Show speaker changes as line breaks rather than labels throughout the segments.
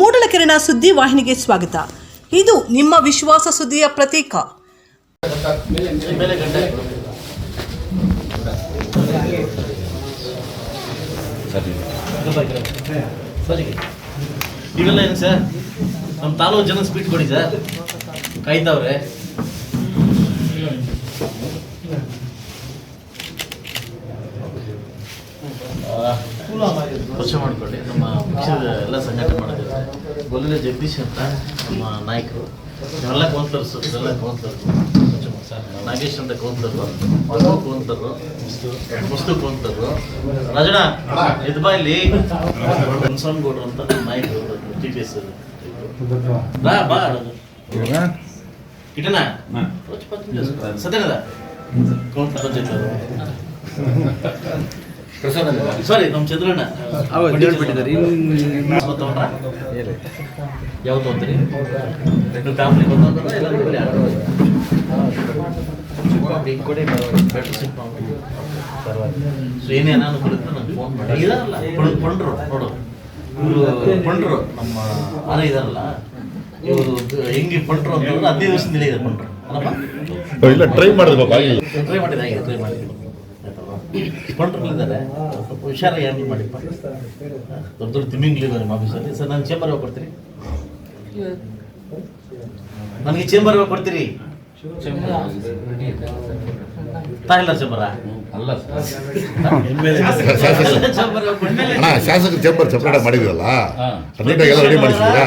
ಮೂಡಲಕೆರೆನ ಸುದ್ದಿ ವಾಹಿನಿಗೆ ಸ್ವಾಗತ. ಇದು ನಿಮ್ಮ ವಿಶ್ವಾಸ ಸುದ್ದಿಯ ಪ್ರತೀಕ.
ಇವೆಲ್ಲ ಏನು ಸರ್? ನಮ್ಮ ತಾಲೂಕು ಜನ ಸ್ಪೀಡ್ ಕೊಡಿ ಸರ್. ಕಾಯ್ತಾವ್ರೆ ಪರಿಚಯ ಮಾಡ್ಕೊಳ್ಳಿ ನಮ್ಮ ಪಕ್ಷದ ಎಲ್ಲ ಸಂಘಟನೆ ಮಾಡಿದ್ದಾರೆ ಗೊಲ್ಲಿನ ಜಗದೀಶ್ ಅಂತ ನಮ್ಮ ನಾಯಕರು. ಇವರೆಲ್ಲ ಕೌನ್ಸಿಲರ್ಸ್ ಎಲ್ಲ ಕೌನ್ಸಿಲರ್ಸ್. ನಾಗೇಶ್ ಅಂತ councillor. Madhu councillor. Mustu councillor. ರಜಣ ಇದು ಬಾ ಇಲ್ಲಿ. ಮುನ್ಸನ್ಗೌಡ್ರು ಅಂತ ನಮ್ಮ ನಾಯಕರು ಟಿ ಟಿ ಎಸ್ ಬಾ ಬಾ ಇಟನಾ ಸತ್ಯನದ ಕೌನ್ಸಿಲರ್ ಪಂಚಾಯತ್ ಸಾರಿ ನಮ್ಮ ಚಂದ್ರಣ್ಣ. ಯಾವ್ದು ತೊಗೊಂತೀರಿ ನೀವು ಫ್ಯಾಮಿಲಿ ಬಂದ್ರೆ ಎಲ್ಲ ಸೊ ಏನೇ ಅನಾನುಕೂಲ ಫೋನ್ ಮಾಡಿ. ಇದಾರಲ್ಲ ಪಂಡ್ರು ನೋಡು. ಇವರು ಪಂಡ್ರು ನಮ್ಮ ಇದಾರಲ್ಲ. ಇವರು ಹೆಂಗೆ ಅಂತಂದ್ರೆ ಹದಿನೈದು ವರ್ಷದಿಂದ ಇದೆ ಪಂಡ್ರು. ಅಲ್ಲಪ್ಪ?
ಇಲ್ಲ ಟ್ರೈ ಮಾಡಿದ್ರೆ ಪಾಪ
ಟ್ರೈ ಮಾಡಿದ ಆಗಿದೆ ಟ್ರೈ ಮಾಡಿ ಕೊಂಡ್ರಿದ್ದಾರೆ ಸ್ವಲ್ಪ ಹುಷಾರಾಗಿ ಹ್ಯಾಂಡಲ್ ಮಾಡಿಪ್ಪ ದೊಡ್ಡ ದೊಡ್ಡ ತಿಮ್ಮಿಂಗ್ಲಿದ್ದಾರೆ ನಿಮ್ಮ ಆಫೀಸಲ್ಲಿ ಸರ್ ನಾನು ಚೇಂಬರ್ ಹೋಗಿ ಕೊಡ್ತೀರಿ ನನಗೆ ಚೇಂಬರ್ ಹೋಗಿ ಕೊಡ್ತೀರಿ ತಾಯಿಲ್ಲ ಚೇಂಬರ
ಅಲ್ಲ ಅಣ್ಣ ಶಾಸಕ ಚೇಂಬರ್ ಸಪರೇಟ್ ಮಾಡಿದ್ರಲ್ಲ ನೀಟಾಗಿ ಎಲ್ಲ ರೆಡಿ ಮಾಡಿಸಿದ್ದೀರಾ?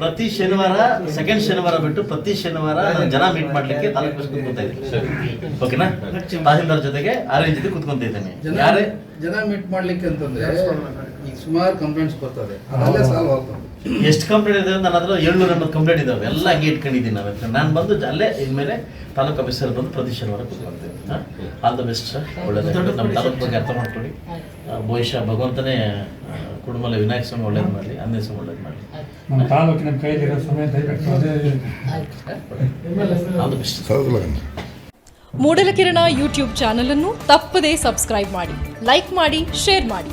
ಪ್ರತಿ ಶನಿವಾರ ಸೆಕೆಂಡ್ ಶನಿವಾರ ಬಿಟ್ಟು ಪ್ರತಿ ಶನಿವಾರ ಜನ ಮೀಟ್ ಮಾಡ್ಲಿಕ್ಕೆ ತಾಲೂಕು ಬಸ್ ಕೂತ್ಕೊಂತ ಇದ್ದೀನಿ. ಓಕೆನಾ? ತಹಸೀಲ್ದಾರ್ ಜೊತೆಗೆ ಆರೇಂಜ್ ಜೊತೆ ಕೂತ್ಕೊಂತಿದ್ದೀನಿ ಯಾರೇ?
ಜನ ಮೀಟ್ ಮಾಡ್ಲಿಕ್ಕೆ ಅಂತಂದ್ರೆ ಈಗ ಸುಮಾರು ಕಂಪ್ಲೇಂಟ್ಸ್ ಬರ್ತದೆ ಅದಲ್ಲೇ ಸಾಲ್ವ್ ಆಗ್ತದೆ
ಎಷ್ಟು ಕಂಪ್ಲೇಂಟ್ ಇದೆ ನನ್ನ ಹತ್ರ ಏಳ್ನೂರ ಎಂಬತ್ತು ಕಂಪ್ಲೇಂಟ್ ಇದಾವೆ. ಎಲ್ಲ ಹಂಗೆ ಇಟ್ಕೊಂಡಿದ್ದೀನಿ ನಾವು ನಾನು ಬಂದು ಅಲ್ಲೇ ಇನ್ಮೇಲೆ ತಾಲೂಕು ಆಫೀಸರ್ ಬಂದು ಪ್ರತಿ ಶನಿವಾರ ಕೂತ್ಕೊಳ್ತೇನೆ ಆಲ್ ದ ಬೆಸ್ಟ್ ಸರ್ ಒಳ್ಳೆಯದು ನಮ್ಮ ತಾಲೂಕು ಬಗ್ಗೆ ಅರ್ಥ ಮಾಡ್ಕೊಳ್ಳಿ. ಬಹುಶಃ ಭಗವಂತನೇ ಕುಡುಮಲ ವಿನಾಯಕ ಸ್ವಾಮಿ ಒಳ್ಳೇದು ಮಾಡಲಿ ಅಂದೇ ಸ್ವಾಮಿ ಒಳ್ಳೇದು ಮಾಡಲಿ.
ನಮ್ಮ ತಾಲೂಕಿನ ಕೈಲಿರೋ ಸಮಯ ದಯವಿಟ್ಟು ಅದೇ
ಆಲ್ ದ ಬೆಸ್ಟ್
ಸೌಕರ್ಯ
ಮೂಡಲಕಿರಣ ಯೂಟ್ಯೂಬ್ ಚಾನಲ್ ಅನ್ನು ತಪ್ಪದೇ ಸಬ್ಸ್ಕ್ರೈಬ್ ಮಾಡಿ ಲೈಕ್ ಮಾಡಿ ಶೇರ್ ಮಾಡಿ.